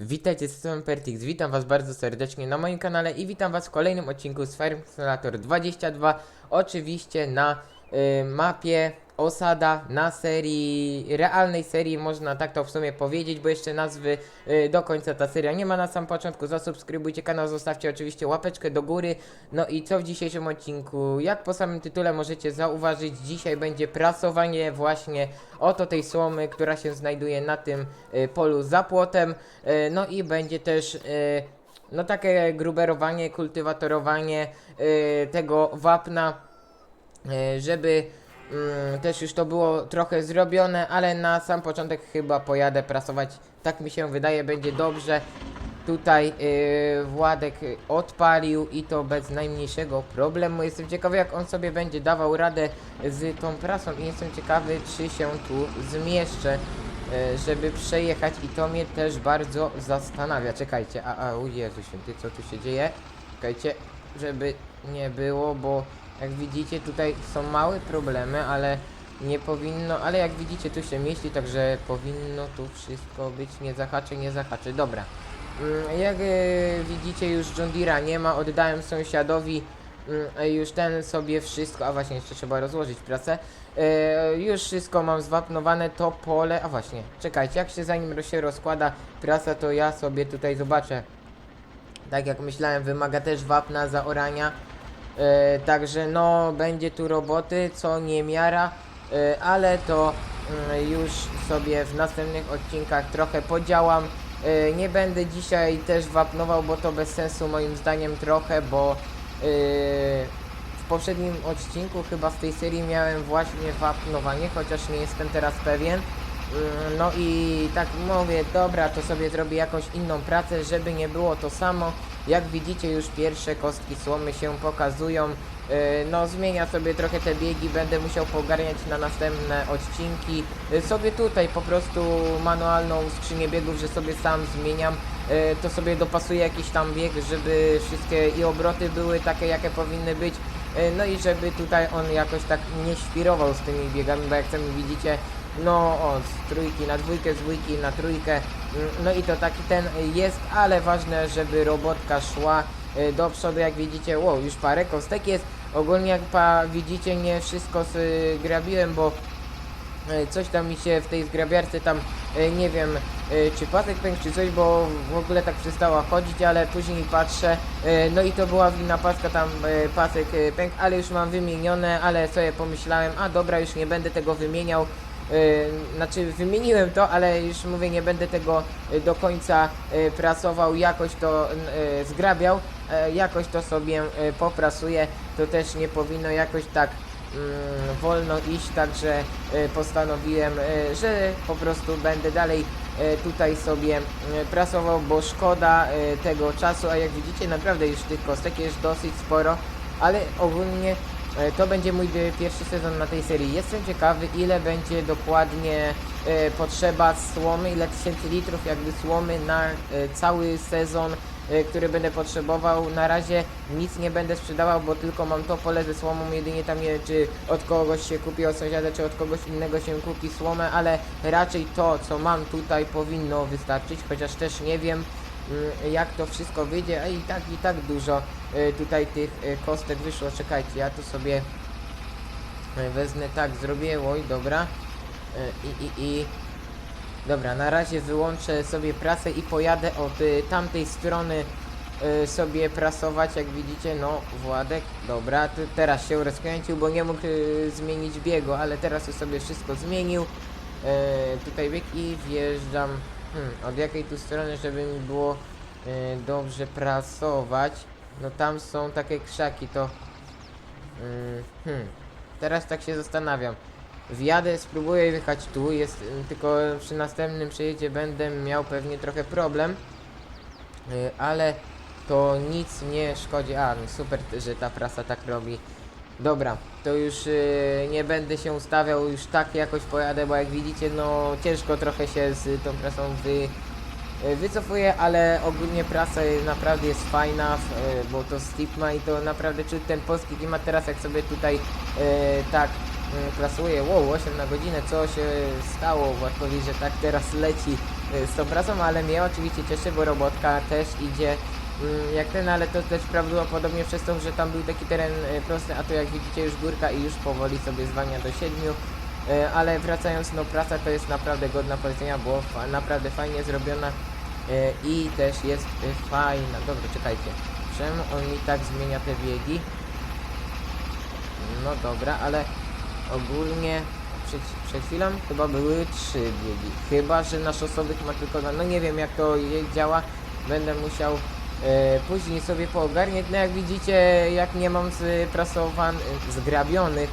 Witajcie, z strony Pertix, witam was bardzo serdecznie na moim kanale i witam was w kolejnym odcinku z Fire Simulator 22 Oczywiście na y, mapie Osada, na serii, realnej serii można tak to w sumie powiedzieć, bo jeszcze nazwy y, do końca ta seria nie ma na sam początku. Zasubskrybujcie kanał, zostawcie oczywiście łapeczkę do góry. No i co w dzisiejszym odcinku? Jak po samym tytule możecie zauważyć, dzisiaj będzie prasowanie właśnie oto tej słomy, która się znajduje na tym y, polu za płotem. Y, No i będzie też... Y, no takie gruberowanie, kultywatorowanie y, tego wapna, y, żeby mm, też już to było trochę zrobione, ale na sam początek chyba pojadę prasować, tak mi się wydaje, będzie dobrze. Tutaj y, Władek odpalił i to bez najmniejszego problemu. Jestem ciekawy jak on sobie będzie dawał radę z tą prasą i jestem ciekawy czy się tu zmieszczę e, żeby przejechać i to mnie też bardzo zastanawia. Czekajcie, a, a o Jezu Święty, co tu się dzieje? Czekajcie, żeby nie było, bo jak widzicie tutaj są małe problemy, ale nie powinno, ale jak widzicie tu się mieści, także powinno tu wszystko być, nie zahaczy, nie zahaczy. Dobra. Mm, Jak e, widzicie już John Deere'a nie ma, oddałem sąsiadowi Mm, e, już ten sobie wszystko, a właśnie jeszcze trzeba rozłożyć pracę. E, już wszystko mam zwapnowane, to pole, a właśnie, czekajcie, jak się zanim się rozkłada prasa, to ja sobie tutaj zobaczę. Tak jak myślałem, wymaga też wapna zaorania. E, także no, będzie tu roboty, co nie miara, e, ale to mm, już sobie w następnych odcinkach trochę podziałam. E, nie będę dzisiaj też wapnował, bo to bez sensu moim zdaniem trochę, bo w poprzednim odcinku chyba z tej serii miałem właśnie wapnowanie, chociaż nie jestem teraz pewien. Yy, No i tak mówię, dobra, to sobie zrobię jakąś inną pracę, żeby nie było to samo. Jak widzicie już pierwsze kostki słomy się pokazują. Yy, No zmienia sobie trochę te biegi, będę musiał pogarniać na następne odcinki. Yy, Sobie tutaj po prostu manualną skrzynię biegów, że sobie sam zmieniam. To sobie dopasuję jakiś tam bieg, żeby wszystkie i obroty były takie, jakie powinny być. No i żeby tutaj on jakoś tak nie świrował z tymi biegami, bo jak sami widzicie, no o, z trójki na dwójkę, z dwójki na trójkę. Mm, No i to taki ten jest, ale ważne, żeby robotka szła e, do przodu, jak widzicie, wow, już parę kostek jest. Ogólnie jak pa, widzicie, nie wszystko zgrabiłem, bo E, coś tam mi się w tej zgrabiarce tam, e, nie wiem, e, czy pasek pękł, czy coś, bo w ogóle tak przestała chodzić, ale później patrzę, e, no i to była wina paska, tam e, pasek e, pękł, ale już mam wymienione, ale sobie pomyślałem, a dobra, już nie będę tego wymieniał, e, znaczy wymieniłem to, ale już mówię, nie będę tego e, do końca e, prasował, jakoś to zgrabiał, e, jakoś to sobie poprasuję, to też nie powinno jakoś tak mm, wolno iść, także postanowiłem, że po prostu będę dalej tutaj sobie prasował, bo szkoda tego czasu, a jak widzicie naprawdę już tych kostek jest dosyć sporo, ale ogólnie to będzie mój e, pierwszy sezon na tej serii. Jestem ciekawy ile będzie dokładnie e, potrzeba słomy, ile tysięcy litrów jakby słomy na e, cały sezon e, który będę potrzebował. Na razie nic nie będę sprzedawał, bo tylko mam to pole ze słomą, jedynie tam nie czy od kogoś się kupi od sąsiada, czy od kogoś innego się kupi słomę, ale raczej to, co mam tutaj powinno wystarczyć, chociaż też nie wiem jak to wszystko wyjdzie, a i tak i tak dużo e, tutaj tych e, kostek wyszło. Czekajcie, ja tu sobie wezmę. Tak, zrobię, oj, dobra. I, i, i. Dobra, na razie wyłączę sobie prasę i pojadę od y, tamtej strony y, sobie prasować, jak widzicie, no Władek, dobra, teraz się rozkręcił, bo nie mógł y, zmienić biegu, ale teraz już sobie wszystko zmienił, y, tutaj bieg i wjeżdżam, hmm, od jakiej tu strony, żeby mi było y, dobrze prasować, no tam są takie krzaki, to, y, hmm, teraz tak się zastanawiam, Wjadę, spróbuję jechać tu, jest y, tylko przy następnym przejeździe będę miał pewnie trochę problem, y, ale to nic nie szkodzi. A, no super, że ta prasa tak robi. Dobra, to już y, nie będę się ustawiał, już tak jakoś pojadę, bo jak widzicie, no ciężko trochę się z tą prasą wy, y, wycofuję, ale ogólnie prasa naprawdę jest fajna, y, bo to Steep ma i to naprawdę czuć ten polski klimat teraz jak sobie tutaj tak mm, klasuje, wow, 8 na godzinę, co się stało, Władkowi, że tak teraz leci z tą pracą, ale mnie oczywiście cieszy, bo robotka też idzie jak ten, ale to też prawdopodobnie przez to, że tam był taki teren y, prosty, a to jak widzicie już górka i już powoli sobie zwalnia do 7. Y, Ale wracając, no praca to jest naprawdę godna polecenia, bo fa- naprawdę fajnie zrobiona y, i też jest fajna. Dobra, czekajcie. Czemu on mi tak zmienia te biegi? No dobra, ale ogólnie przed, przed chwilą chyba były trzy biegi. Chyba, że na szosowych ma tylko. No nie wiem jak to działa. Będę musiał e, później sobie poogarniać. No jak widzicie, jak nie mam zprasowanych, zgrabionych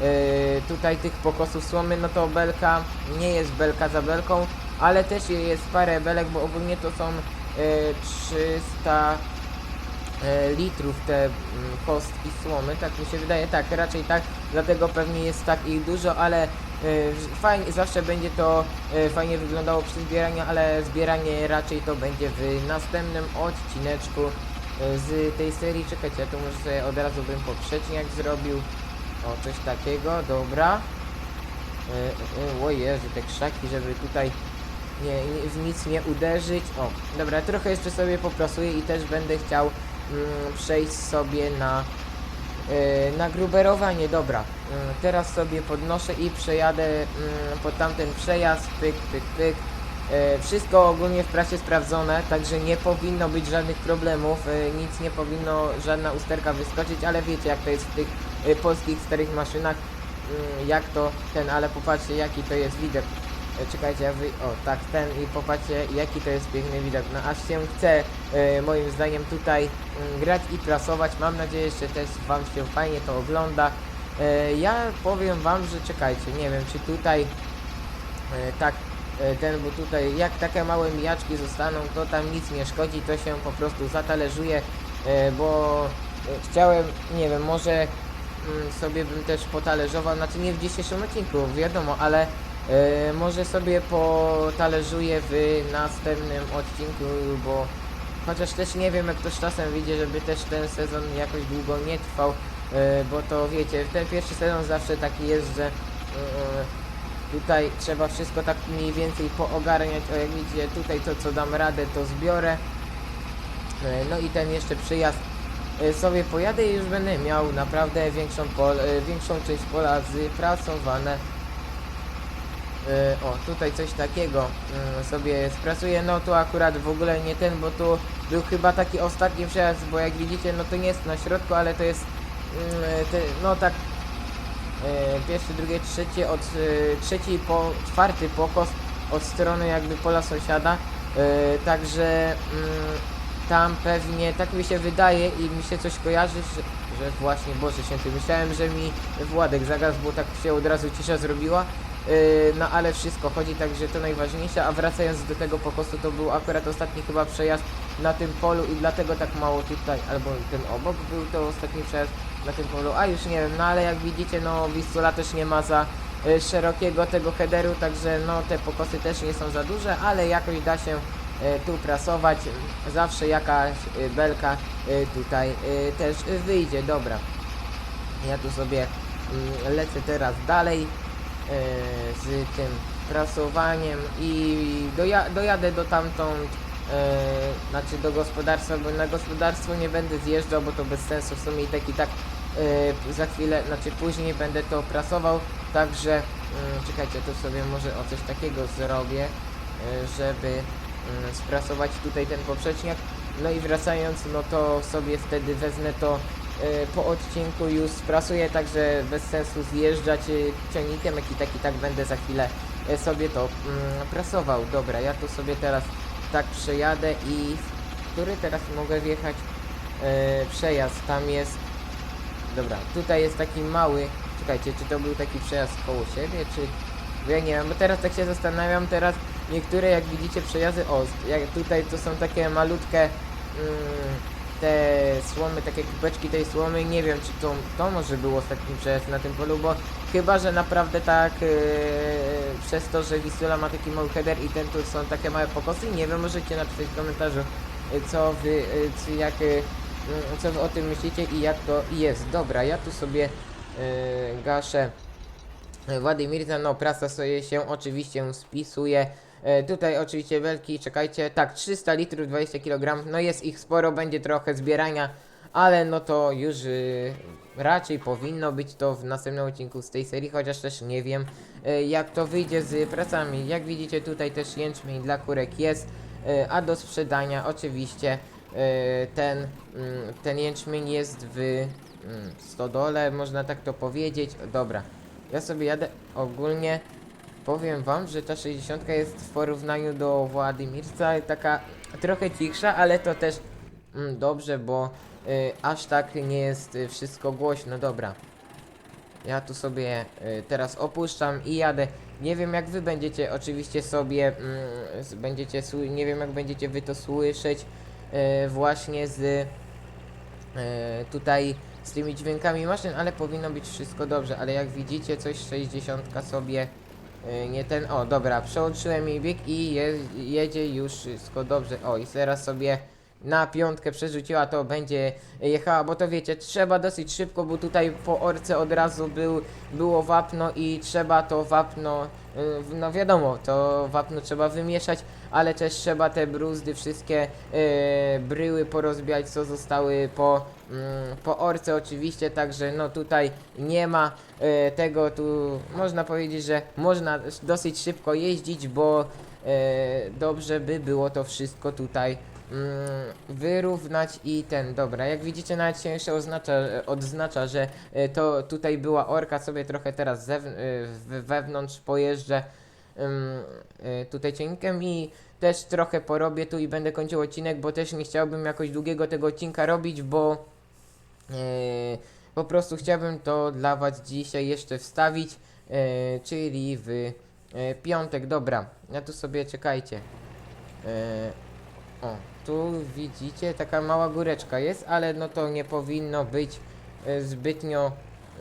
e, tutaj tych pokosów słomy, no to belka nie jest belka za belką, ale też jest parę belek, bo ogólnie to są e, 300 e, litrów te mm, kostki słomy, tak mi się wydaje, tak, raczej tak, dlatego pewnie jest tak ich dużo, ale e, fajnie, zawsze będzie to e, fajnie wyglądało przy zbieraniu, ale zbieranie raczej to będzie w następnym odcineczku e, z tej serii, czekajcie, ja tu może sobie od razu bym poprzeczniak zrobił, o coś takiego, dobra, o Jezu, te krzaki, żeby tutaj nie, nie, w nic nie uderzyć. O, dobra, trochę jeszcze sobie poprasuję i też będę chciał mm, przejść sobie na, e, na gruberowanie. Dobra, mm, teraz sobie podnoszę i przejadę mm, pod tamten przejazd, pyk, pyk, pyk. E, wszystko ogólnie w prasie sprawdzone, także nie powinno być żadnych problemów, e, nic nie powinno, żadna usterka wyskoczyć, ale wiecie jak to jest w tych e, polskich starych maszynach, mm, jak to ten, ale popatrzcie jaki to jest widok. E, Czekajcie, ja wy... O, tak, ten i popatrzcie, jaki to jest piękny widok. No aż się chce, e, moim zdaniem, tutaj mm, grać i prasować. Mam nadzieję, że też Wam się fajnie to ogląda. E, ja powiem Wam, że czekajcie, nie wiem, czy tutaj tak ten, bo tutaj jak takie małe mijaczki zostaną, to tam nic nie szkodzi, to się po prostu zatalerzuje, e, bo chciałem, nie wiem, może mm, sobie bym też potalerzował, znaczy nie w dzisiejszym odcinku, wiadomo, ale e, może sobie potalerzuję w następnym odcinku, bo chociaż też nie wiem, jak to z czasem wyjdzie, żeby też ten sezon jakoś długo nie trwał, e, bo to wiecie, ten pierwszy sezon zawsze taki jest, że e, Tutaj trzeba wszystko tak mniej więcej poogarniać. O jak widzicie, tutaj to co dam radę to zbiorę. No i ten jeszcze przyjazd sobie pojadę i już będę miał naprawdę większą, pol, większą część pola zpracowane. E, O, tutaj coś takiego mm, sobie sprasuję. No tu akurat w ogóle nie ten, bo tu był chyba taki ostatni przejazd, bo jak widzicie, no to nie jest na środku, ale to jest mm, te, no tak e, pierwszy, drugie, trzecie, od e, trzeci po czwarty pokos od strony jakby pola sąsiada. E, także mm, tam pewnie, tak mi się wydaje i mi się coś kojarzy, że, że właśnie, Boże Święty, myślałem, że mi Władek zagasł, bo tak się od razu cisza zrobiła. Yy, no ale wszystko chodzi, także to najważniejsze, a wracając do tego pokosu, to był akurat ostatni chyba przejazd na tym polu i dlatego tak mało tutaj, albo ten obok był to ostatni przejazd na tym polu, a już nie wiem, no ale jak widzicie, no Wistula też nie ma za y, szerokiego tego headeru, także no te pokosy też nie są za duże, ale jakoś da się y, tu prasować, zawsze jakaś y, belka y, tutaj y, też y, wyjdzie, dobra. Ja tu sobie mm, lecę teraz dalej z tym prasowaniem i doja dojadę do tamtąd, e, znaczy do gospodarstwa, bo na gospodarstwo nie będę zjeżdżał, bo to bez sensu w sumie i tak i tak e, za chwilę, znaczy później będę to prasował, także mm, czekajcie, to sobie może o coś takiego zrobię, e, żeby mm, sprasować tutaj ten poprzeczniak. No i wracając, no to sobie wtedy wezmę to e, po odcinku już sprasuję, także bez sensu zjeżdżać e, ciągnikiem, jak i tak i tak będę za chwilę e, sobie to mm, prasował. Dobra, ja tu sobie teraz tak przejadę i w który teraz mogę wjechać przejazd, tam jest dobra, tutaj jest taki mały, czekajcie, czy to był taki przejazd koło siebie, czy ja nie wiem, bo teraz tak się zastanawiam, teraz niektóre jak widzicie przejazdy, o, jak tutaj to są takie malutkie mm, te słomy, takie kubeczki tej słomy, nie wiem czy to, to może był ostatni przejazd na tym polu, bo chyba, że naprawdę tak yy, przez to, że Wisula ma taki mały header i ten tu są takie małe pokosy, nie wiem, możecie napisać w komentarzu yy, co wy, yy, czy jak, yy, co wy o tym myślicie i jak to jest. Dobra, ja tu sobie yy, gaszę Władimir, no prasa sobie się oczywiście spisuje E, tutaj oczywiście belki, czekajcie, tak, 300 litrów, 20 kg, no jest ich sporo, będzie trochę zbierania, ale no to już y, raczej powinno być to w następnym odcinku z tej serii, chociaż też nie wiem e, jak to wyjdzie z pracami. Jak widzicie tutaj też jęczmień dla kurek jest, e, a do sprzedania oczywiście e, ten, mm, ten jęczmień jest w mm, stodole, można tak to powiedzieć. Dobra, ja sobie jadę ogólnie. Powiem wam, że ta 60 jest w porównaniu do Władimirca taka trochę cichsza, ale to też mm, dobrze, bo y, aż tak nie jest y, wszystko głośno. Dobra. Ja tu sobie y, teraz opuszczam i jadę. Nie wiem jak wy będziecie oczywiście sobie mm, będziecie nie wiem jak będziecie wy to słyszeć y, właśnie z y, tutaj z tymi dźwiękami maszyn, ale powinno być wszystko dobrze, ale jak widzicie coś 60 sobie y, nie ten, o dobra, przełączyłem jej bieg i je, jedzie już wszystko dobrze, o i teraz sobie na piątkę przerzuciła, to będzie jechała, bo to wiecie, trzeba dosyć szybko, bo tutaj po orce od razu był, było wapno i trzeba to wapno, y, no wiadomo, to wapno trzeba wymieszać, ale też trzeba te bruzdy, wszystkie y, bryły porozbijać, co zostały po, mm, po orce oczywiście, także no tutaj nie ma y, tego, tu można powiedzieć, że można dosyć szybko jeździć, bo dobrze by było to wszystko tutaj wyrównać i ten, dobra, jak widzicie nawet się jeszcze oznacza, odznacza, że y, to tutaj była orka, sobie trochę teraz w- wewnątrz pojeżdżę ym, y, tutaj cienkiem i też trochę porobię tu i będę kończył odcinek, bo też nie chciałbym jakoś długiego tego odcinka robić, bo po prostu chciałbym to dla was dzisiaj jeszcze wstawić, czyli w piątek, dobra, ja tu sobie czekajcie. O, tu widzicie, taka mała góreczka jest, ale no to nie powinno być e, zbytnio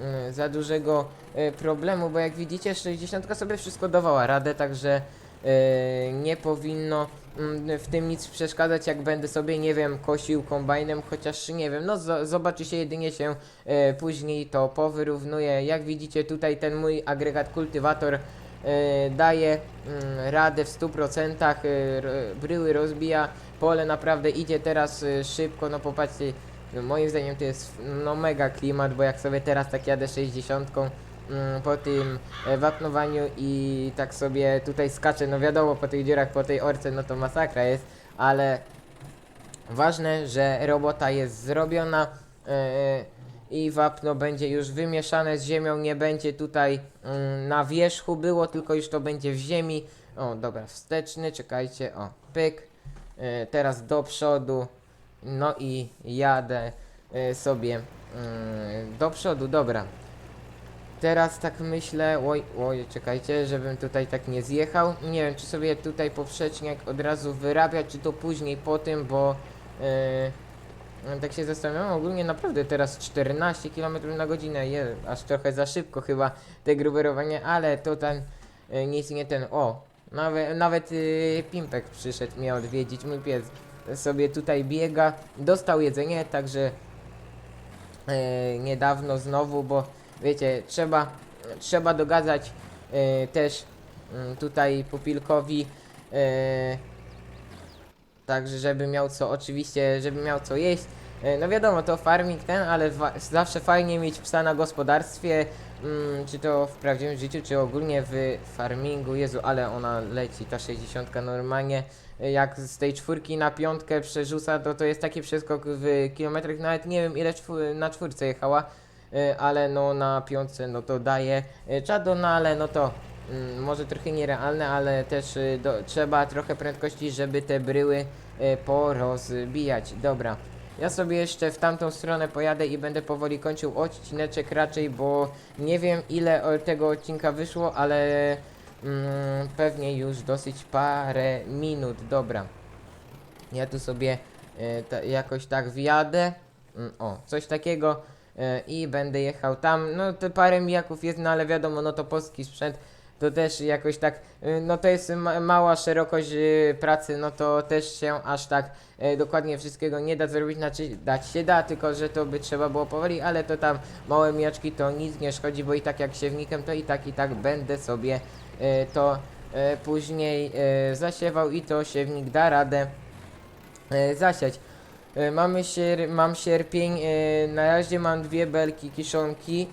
e, za dużego e, problemu, bo jak widzicie 60 sobie wszystko dawała radę, także nie powinno mm, w tym nic przeszkadzać, jak będę sobie, nie wiem, kosił kombajnem, chociaż nie wiem, no zo- zobaczy się jedynie się później to powyrównuje. Jak widzicie tutaj ten mój agregat kultywator daje mm, radę w 100%, e, r- bryły rozbija, pole naprawdę idzie teraz e, szybko, no popatrzcie, no, moim zdaniem to jest no mega klimat, bo jak sobie teraz tak jadę 60 mm, po tym e, wapnowaniu i tak sobie tutaj skaczę, no wiadomo po tych dziurach, po tej orce, no to masakra jest, ale ważne, że robota jest zrobiona e, i wapno będzie już wymieszane z ziemią, nie będzie tutaj mm, na wierzchu było, tylko już to będzie w ziemi. O, dobra, wsteczny, czekajcie, o, pyk. E, teraz do przodu, no i jadę e, sobie mm, do przodu, dobra. Teraz tak myślę, oj, oj, czekajcie, żebym tutaj tak nie zjechał. Nie wiem, czy sobie tutaj poprzeczniak od razu wyrabiać, czy to później po tym, bo yy, tak się zastanawiam, ogólnie naprawdę teraz 14 km na godzinę, je, aż trochę za szybko chyba te gruberowanie, ale to ten, yy, nic nie ten, o, nawet, nawet yy, Pimpek przyszedł mnie odwiedzić, mój pies sobie tutaj biega, dostał jedzenie, także e, niedawno znowu, bo wiecie, trzeba, trzeba dogadzać e, też mm, tutaj pupilkowi e, także żeby miał co, oczywiście, żeby miał co jeść. No wiadomo, to farming ten, ale zawsze fajnie mieć psa na gospodarstwie, mm, czy to w prawdziwym życiu, czy ogólnie w farmingu. Jezu, ale ona leci, ta 60 normalnie. E, Jak z tej czwórki na piątkę przerzuca, to to jest taki przeskok w kilometrach, nawet nie wiem ile na czwórce jechała, e, ale no na piątce no to daje e, czado, no ale no to mm, może trochę nierealne, ale też y, do, trzeba trochę prędkości, żeby te bryły porozbijać. Dobra. Ja sobie jeszcze w tamtą stronę pojadę i będę powoli kończył odcineczek raczej, bo nie wiem ile tego odcinka wyszło, ale mm, pewnie już dosyć parę minut. Dobra. Ja tu sobie y, jakoś tak wjadę. Mm, o, coś takiego. y, I będę jechał tam. No te parę mijaków jest, no ale wiadomo, no to polski sprzęt to też jakoś tak, y, no to jest ma mała szerokość y, pracy, no to też się aż tak y, dokładnie wszystkiego nie da zrobić, znaczy dać się da, tylko że to by trzeba było powoli, ale to tam małe miaczki to nic nie szkodzi, bo i tak jak siewnikiem to i tak i tak będę sobie to później zasiewał i to siewnik da radę zasiać. Mamy sier mam sierpień, na razie mam dwie belki kiszonki,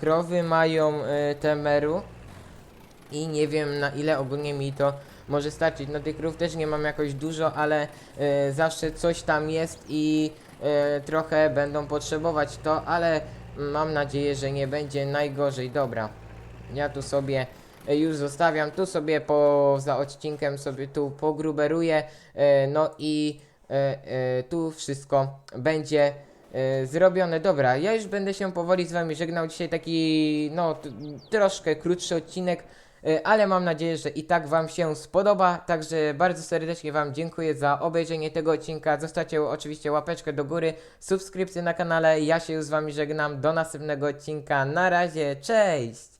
krowy mają temeru i nie wiem na ile ogólnie mi to może starczyć. No tych krów też nie mam jakoś dużo, ale e, zawsze coś tam jest i e, trochę będą potrzebować to, ale mam nadzieję, że nie będzie najgorzej. Dobra, ja tu sobie e, już zostawiam, tu sobie poza odcinkiem sobie tu pogruberuję, no i tu wszystko będzie zrobione. Dobra, ja już będę się powoli z wami żegnał. Dzisiaj taki, no, troszkę krótszy odcinek, ale mam nadzieję, że i tak wam się spodoba. Także bardzo serdecznie wam dziękuję za obejrzenie tego odcinka. Zostawcie oczywiście łapeczkę do góry, subskrypcję na kanale. Ja się już z wami żegnam. Do następnego odcinka. Na razie, cześć!